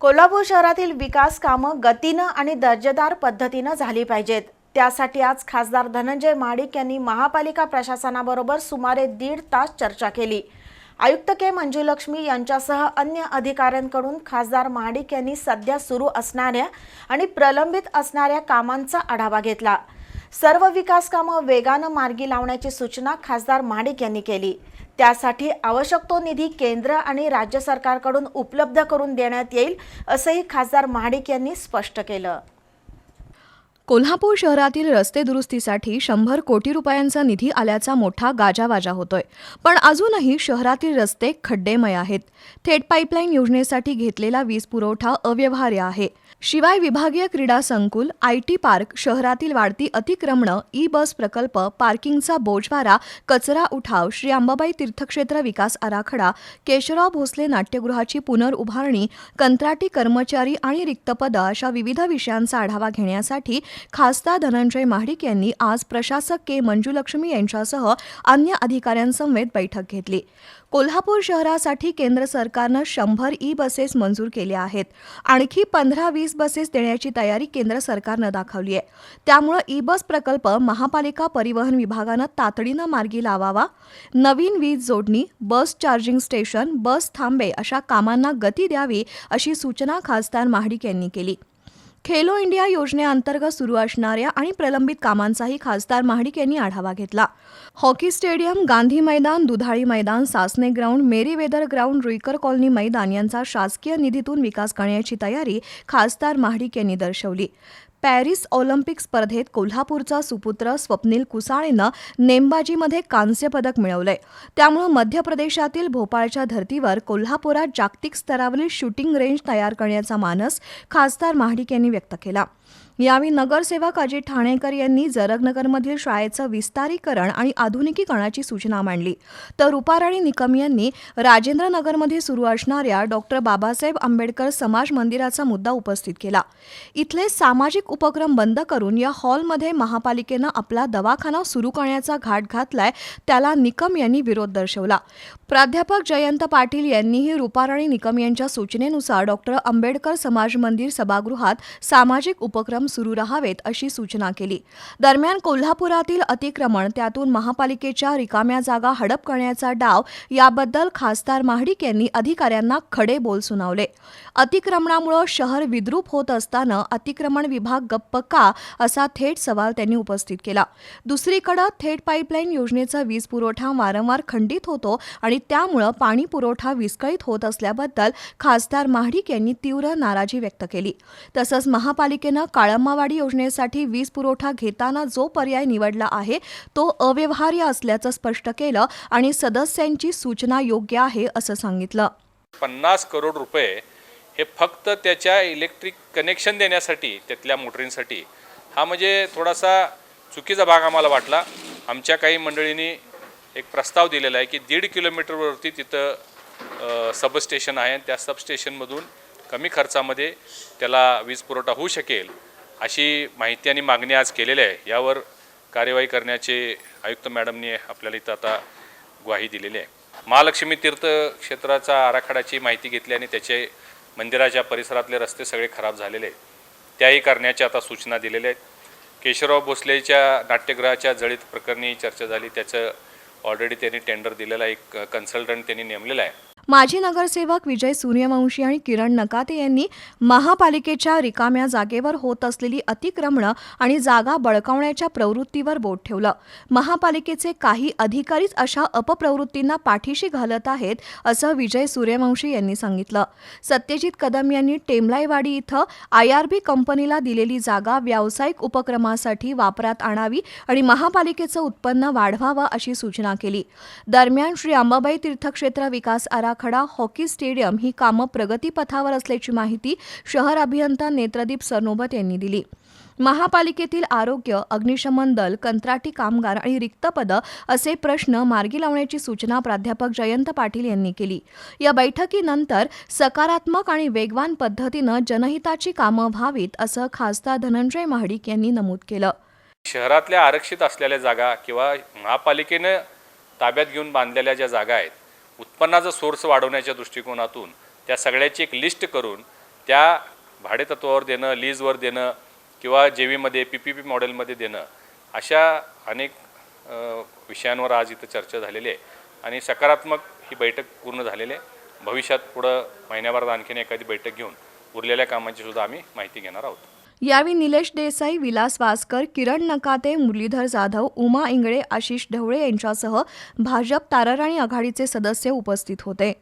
कोल्हापूर शहरातील विकास कामं गतीनं आणि दर्जेदार पद्धतीनं झाली पाहिजेत. त्यासाठी आज खासदार धनंजय महाडिक यांनी महापालिका प्रशासनाबरोबर सुमारे दीड तास चर्चा केली. आयुक्त के मंजुलक्ष्मी यांच्यासह अन्य अधिकाऱ्यांकडून खासदार महाडिक यांनी सध्या सुरू असणाऱ्या आणि प्रलंबित असणाऱ्या कामांचा आढावा घेतला. सर्व विकास कामं वेगानं मार्गी लावण्याची सूचना खासदार महाडिक यांनी केली. त्यासाठी आवश्यक तो निधी केंद्र आणि राज्य सरकारकडून उपलब्ध करून देण्यात येईल असंही खासदार महाडिक यांनी स्पष्ट केलं. कोल्हापूर शहरातील रस्ते दुरुस्तीसाठी शंभर कोटी रुपयांचा निधी आल्याचा मोठा गाजावाजा होतोय. पण अजूनही शहरातील रस्ते खड्डेमय आहेत. थेट पाईपलाईन योजनेसाठी घेतलेला वीज पुरवठा अव्यवहार्य आहे. शिवाय विभागीय क्रीडा संकुल आय टी पार्क शहरातील वाढती अतिक्रमणं ई बस प्रकल्प पार्किंगचा बोजवारा कचरा उठाव श्री अंबाबाई तीर्थक्षेत्र विकास आराखडा केशवराव भोसले नाट्यगृहाची पुनर्उभारणी कंत्राटी कर्मचारी आणि रिक्त पदं अशा विविध विषयांचा आढावा घेण्यासाठी खासदार धनंजय महाडिक यांनी आज प्रशासक के मंजुलक्ष्मी यांच्यासह अन्य अधिकाऱ्यांसमवेत बैठक घेतली. कोल्हापूर शहरासाठी केंद्र सरकारनं शंभर ई बसेस मंजूर केल्या आहेत. आणखी पंधरा वीस बसेस देण्याची तयारी केंद्र सरकारनं दाखवली आहे. त्यामुळं ई बस प्रकल्प महापालिका परिवहन विभागानं तातडीनं मार्गी लावावा. नवीन वीज जोडणी बस चार्जिंग स्टेशन बस थांबे अशा कामांना गती द्यावी अशी सूचना खासदार महाडिक यांनी केली. खेलो इंडिया योजनेअंतर्गत सुरू असणाऱ्या आणि प्रलंबित कामांचाही खासदार महाडिक यांनी आढावा घेतला. हॉकी स्टेडियम गांधी मैदान दुधाळी मैदान Sasne ground Merry Weather ground Ruikar colony मैदान यांचा शासकीय निधीतून विकास करण्याची तयारी खासदार महाडिक यांनी दर्शवली. पॅरिस ऑलिम्पिक स्पर्धेत कोल्हापूरचा सुपुत्र स्वप्नील कुसाळेनं नेमबाजीमध्ये कांस्य पदक मिळवलंय. त्यामुळं मध्य प्रदेशातील भोपाळच्या धर्तीवर कोल्हापुरात जागतिक स्तरावरील शूटिंग रेंज तयार करण्याचा मानस खासदार महाडिक यांनी व्यक्त केला. यावेळी नगरसेवक अजित ठाणेकर यांनी जरगनगरमधील शाळेचं विस्तारीकरण आणि आधुनिकीकरणाची सूचना मांडली. तर रुपाराणी निकम यांनी राजेंद्रनगरमध्ये सुरू असणाऱ्या डॉक्टर बाबासाहेब आंबेडकर समाज मंदिराचा मुद्दा उपस्थित केला. इथले सामाजिक उपक्रम बंद करून या हॉलमध्ये महापालिकेनं आपला दवाखाना सुरू करण्याचा घाट घातलाय त्याला निकम यांनी विरोध दर्शवला. प्राध्यापक जयंत पाटील यांनीही रुपाराणी निकम यांच्या सूचनेनुसार डॉक्टर आंबेडकर समाज मंदिर सभागृहात सामाजिक उपक्रम सुरू राहावेत अशी सूचना केली. दरम्यान कोल्हापुरातील अतिक्रमण त्यातून महापालिकेच्या रिकाम्या जागा हडप करण्याचा डाव याबद्दल खासदार महाडिक यांनी अधिकाऱ्यांना खडे बोल सुनावले. अतिक्रमणामुळे शहर विद्रूप होत असताना अतिक्रमण विभाग गप्प का असा थेट सवाल त्यांनी उपस्थित केला. दुसरीकडे थेट पाईपलाईन योजनेचा वीज पुरवठा वारंवार खंडित होतो आणि त्यामुळं पाणी पुरवठा विस्कळीत होत असल्याबद्दल खासदार महाडिक यांनी तीव्र नाराजी व्यक्त केली. तसंच महापालिकेनं काळंबावाडी योजनेसाठी वीज पुरवठा घेताना जो पर्याय निवडला आहे तो अव्यवहार्य असल्याचं स्पष्ट केलं आणि सदस्यांची सूचना योग्य आहे असं सांगितलं. पन्नास करोड रुपये हे फक्त त्याच्या इलेक्ट्रिक कनेक्शन देण्यासाठी त्यातल्या मोटरींसाठी. हा म्हणजे थोडासा चुकीचा भाग आम्हाला वाटला. आमच्या काही मंडळींनी एक प्रस्ताव दिलेला आहे की दीड किलोमीटरवरती तिथं सबस्टेशन आहे आणि त्या सबस्टेशनमधून कमी खर्चामध्ये त्याला वीज पुरवठा होऊ शकेल अशी माहिती आणि मागणी आज केलेली आहे. यावर कार्यवाही करण्याचे आयुक्त मॅडमने आपल्याला इथं आता ग्वाही दिलेली आहे. महालक्ष्मी तीर्थ क्षेत्राचा आराखड्याची माहिती घेतली आणि त्याचे मंदिराच्या परिसरातले रस्ते सगळे खराब झालेले आहेत. त्याही करण्याच्या आता सूचना दिलेल्या आहेत. केशवराव भोसलेच्या नाट्यगृहाच्या जळीत प्रकरणी चर्चा झाली. त्याचं ऑलरेडी त्यांनी टेंडर दिलेला एक कन्सल्टंट त्यांनी नेमलेला आहे. माजी नगरसेवक विजय सूर्यवंशी आणि किरण नकाते यांनी महापालिकेच्या रिकाम्या जागेवर होत असलेली अतिक्रमणं आणि जागा बळकावण्याच्या प्रवृत्तीवर बोट ठेवलं. महापालिकेचे काही अधिकारीच अशा अपप्रवृत्तींना पाठीशी घालत आहेत असं विजय सूर्यवंशी यांनी सांगितलं. सत्यजित कदम यांनी टेमलाईवाडी इथं आयआरबी कंपनीला दिलेली जागा व्यावसायिक उपक्रमासाठी वापरात आणावी आणि महापालिकेचं उत्पन्न वाढवावं अशी सूचना केली. दरम्यान श्री अंबाबाई तीर्थक्षेत्र विकास आराखडा हॉकी स्टेडियम ही कामं प्रगतीपथावर असल्याची माहिती शहर अभियंता नेत्रदीप सरनोबत यांनी दिली. महापालिकेतील आरोग्य अग्निशमन दल कंत्राटी कामगार आणि रिक्त पदं असे प्रश्न मार्गी लावण्याची सूचना प्राध्यापक जयंत पाटील यांनी केली. या बैठकीनंतर सकारात्मक आणि वेगवान पद्धतीनं जनहिताची कामं व्हावीत असं खासदार धनंजय महाडिक यांनी नमूद केलं. शहरातल्या आरक्षित असलेल्या जागा किंवा महापालिकेनं ताब्यात घेऊन बांधलेल्या ज्या जागा आहेत उत्पन्नाचा सोर्स वाढवण्याच्या दृष्टिकोनातून त्या सगळ्याची एक लिस्ट करून त्या भाडेतत्वावर देणं लीजवर देणं किंवा जे व्हीमध्ये पी पी पी मॉडेलमध्ये देणं अशा अनेक विषयांवर आज इथं चर्चा झालेली आहे. आणि सकारात्मक ही बैठक पूर्ण झालेली आहे. भविष्यात पुढं महिन्याभरात आणखीन एखादी बैठक घेऊन उरलेल्या कामांची सुद्धा आम्ही माहिती घेणार आहोत. यावेळी निलेश देसाई विलास वासकर किरण नकाते मुरलीधर जाधव उमा इंगळे आशिष ढवळे यांच्यासह भाजप ताराराणी आघाडीचे सदस्य उपस्थित होते.